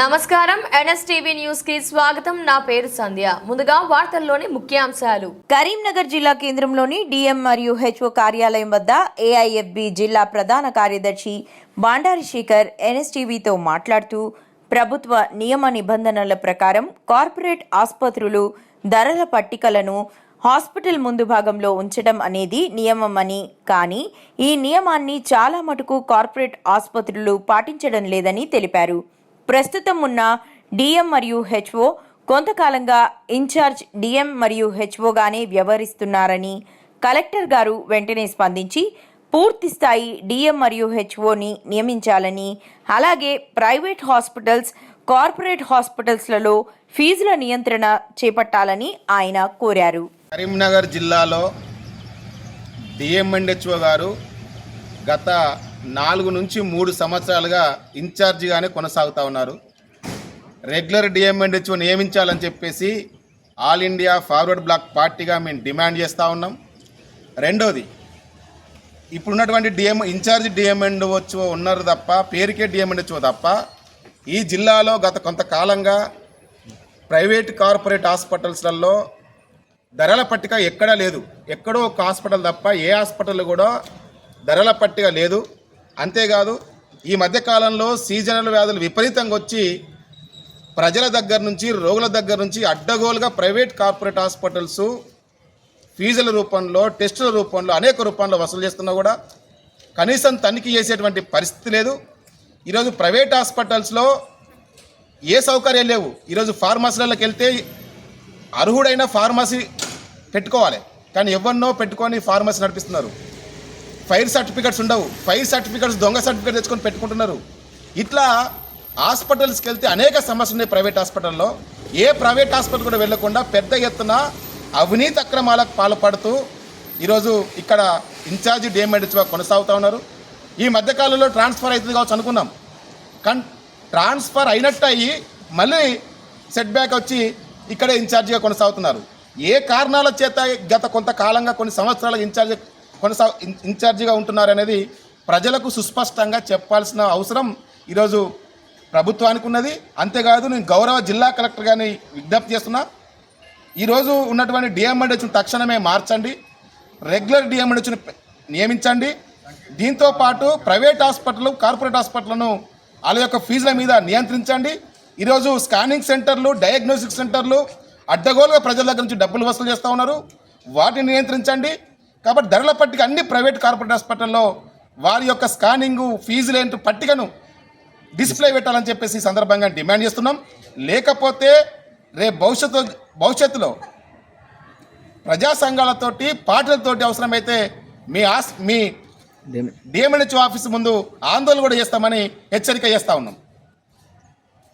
నమస్కారం. ఎన్ఎస్టీవీ న్యూస్కి స్వాగతం. నా పేరు సంధ్య. ముందుగా వార్తల్లోని ముఖ్యాంశాలు. కరీంనగర్ జిల్లా కేంద్రంలోని డిఎం మరియు హెచ్ఓ కార్యాలయం వద్ద ఏఐఎఫ్బి జిల్లా ప్రధాన కార్యదర్శి బాండారి శేఖర్ ఎన్ఎస్టీవీతో మాట్లాడుతూ ప్రభుత్వ నియమ నిబంధనల ప్రకారం కార్పొరేట్ ఆసుపత్రులు ధరల పట్టికలను హాస్పిటల్ ముందు భాగంలో ఉంచడం అనేది నియమమని కానీ ఈ నియమాన్ని చాలా మటుకు కార్పొరేట్ ఆసుపత్రులు పాటించడం లేదని తెలిపారు. ప్రస్తుతం ఉన్న డిఎం మరియు హెచ్ఓ కొంతకాలంగా ఇన్ఛార్జ్ డిఎం మరియు హెచ్ఓగానే వ్యవహరిస్తున్నారని కలెక్టర్ గారు వెంటనే స్పందించి పూర్తి స్థాయి డిఎం మరియు హెచ్ఓని నియమించాలని అలాగే ప్రైవేట్ హాస్పిటల్స్ కార్పొరేట్ హాస్పిటల్స్లలో ఫీజుల నియంత్రణ చేపట్టాలని ఆయన కోరారు. కరీంనగర్ జిల్లాలో డిఎంఎండ్హెచ్ఓ గారు గత నాలుగు నుంచి మూడు సంవత్సరాలుగా ఇన్ఛార్జిగానే కొనసాగుతూ ఉన్నారు. రెగ్యులర్ డిఎంఎండ్హెచ్ఓ నియమించాలని చెప్పేసి ఆల్ ఇండియా ఫార్వర్డ్ బ్లాక్ పార్టీగా మేము డిమాండ్ చేస్తూ ఉన్నాం. రెండోది ఇప్పుడున్నటువంటి డిఎం ఇన్ఛార్జ్ డిఎంఎండ్హెచ్ఓ ఉన్నారు తప్ప పేరుకే డిఎంఎండ్హెచ్ఓ తప్ప ఈ జిల్లాలో గత కొంతకాలంగా ప్రైవేట్ కార్పొరేట్ హాస్పిటల్స్లలో ధరల పట్టిక ఎక్కడా లేదు. ఎక్కడో ఒక హాస్పిటల్ తప్ప ఏ హాస్పిటల్ కూడా ధరల పట్టిక లేదు. అంతేకాదు ఈ మధ్యకాలంలో సీజనల్ వ్యాధులు విపరీతంగా వచ్చి ప్రజల దగ్గర నుంచి రోగుల దగ్గర నుంచి అడ్డగోలుగా ప్రైవేట్ కార్పొరేట్ హాస్పిటల్స్ ఫీజుల రూపంలో టెస్టుల రూపంలో అనేక రూపంలో వసూలు చేస్తున్నా కూడా కనీసం తనిఖీ చేసేటువంటి పరిస్థితి లేదు. ఈరోజు ప్రైవేట్ హాస్పిటల్స్లో ఏ సౌకర్యాలు లేవు. ఈరోజు ఫార్మసీలకి వెళ్తే అర్హుడైన ఫార్మసీ పెట్టుకోవాలి. కానీ ఎవరినో పెట్టుకొని ఫార్మసీ నడిపిస్తున్నారు. ఫైర్ సర్టిఫికెట్స్ ఉండవు. ఫైర్ సర్టిఫికెట్స్ దొంగ సర్టిఫికెట్ తెచ్చుకొని పెట్టుకుంటున్నారు. ఇట్లా హాస్పిటల్స్కి వెళ్తే అనేక సమస్యలు ఉన్నాయి ప్రైవేట్ హాస్పిటల్లో. ఏ ప్రైవేట్ హాస్పిటల్ కూడా వెళ్ళకుండా పెద్ద ఎత్తున అవినీతి అక్రమాలకు పాల్పడుతూ ఈరోజు ఇక్కడ ఇన్ఛార్జి డిఎంఎడ్స్గా కొనసాగుతూ ఉన్నారు. ఈ మధ్యకాలంలో ట్రాన్స్ఫర్ అవుతుంది కావచ్చు అనుకున్నాం. కన్ ట్రాన్స్ఫర్ అయినట్టు అయ్యి మళ్ళీ సెట్ బ్యాక్ వచ్చి ఇక్కడే ఇన్ఛార్జిగా కొనసాగుతున్నారు. ఏ కారణాల చేత గత కొంతకాలంగా కొన్ని సంవత్సరాల ఇన్ఛార్జ్ కొనసా ఇన్ఛార్జిగా ఉంటున్నారనేది ప్రజలకు సుస్పష్టంగా చెప్పాల్సిన అవసరం ఈరోజు ప్రభుత్వానికి ఉన్నది. అంతేకాదు నేను గౌరవ జిల్లా కలెక్టర్ గారిని విజ్ఞప్తి చేస్తున్నా. ఈరోజు ఉన్నటువంటి డిఎంఎడ్హెచ్ను తక్షణమే మార్చండి. రెగ్యులర్ డిఎంఎడ్హెచ్ను నియమించండి. దీంతో పాటు ప్రైవేట్ హాస్పిటల్ కార్పొరేట్ హాస్పిటల్ను వాళ్ళ యొక్క ఫీజుల మీద నియంత్రించండి. ఈరోజు స్కానింగ్ సెంటర్లు డయాగ్నోస్టిక్ సెంటర్లు అడ్డగోలుగా ప్రజల దగ్గర నుంచి డబ్బులు వసూలు చేస్తూ ఉన్నారు. వాటిని నియంత్రించండి. కాబట్టి ధరల పట్టిక అన్ని ప్రైవేట్ కార్పొరేట్ హాస్పిటల్లో వారి యొక్క స్కానింగ్ ఫీజులు ఏంటి పట్టికను డిస్ప్లే పెట్టాలని చెప్పేసి ఈ సందర్భంగా డిమాండ్ చేస్తున్నాం. లేకపోతే రేపు భవిష్యత్తు భవిష్యత్తులో ప్రజా సంఘాలతోటి పార్టీలతోటి అవసరమైతే మీ ఆస్ మీ డిఎంఎన్హెచ్ ఆఫీస్ ముందు ఆందోళన కూడా చేస్తామని హెచ్చరిక చేస్తా ఉన్నాం.